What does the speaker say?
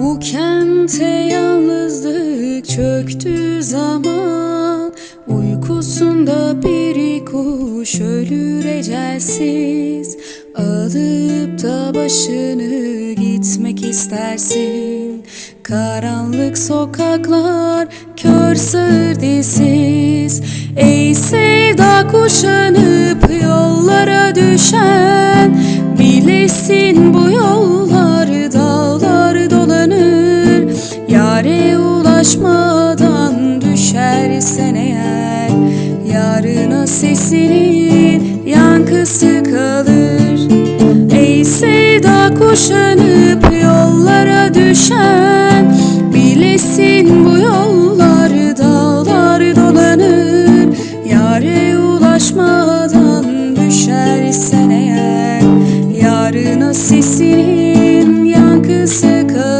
Bu kente yalnızlık çöktü zaman. Uykusunda bir kuş ölür ecelsiz. Alıp da başını gitmek istersin. Karanlık sokaklar kör sığır dilsiz. Ey sevda kuşanıp yollara düşen Hedefe ulaşmadan düşersen eğer. Yarına sesinin yankısı kalır. Ey sevda kuşanıp yollara düşen Bilesin bu yollar dağlar dolanır. Yare ulaşmadan düşersen eğer. Yarına sesinin yankısı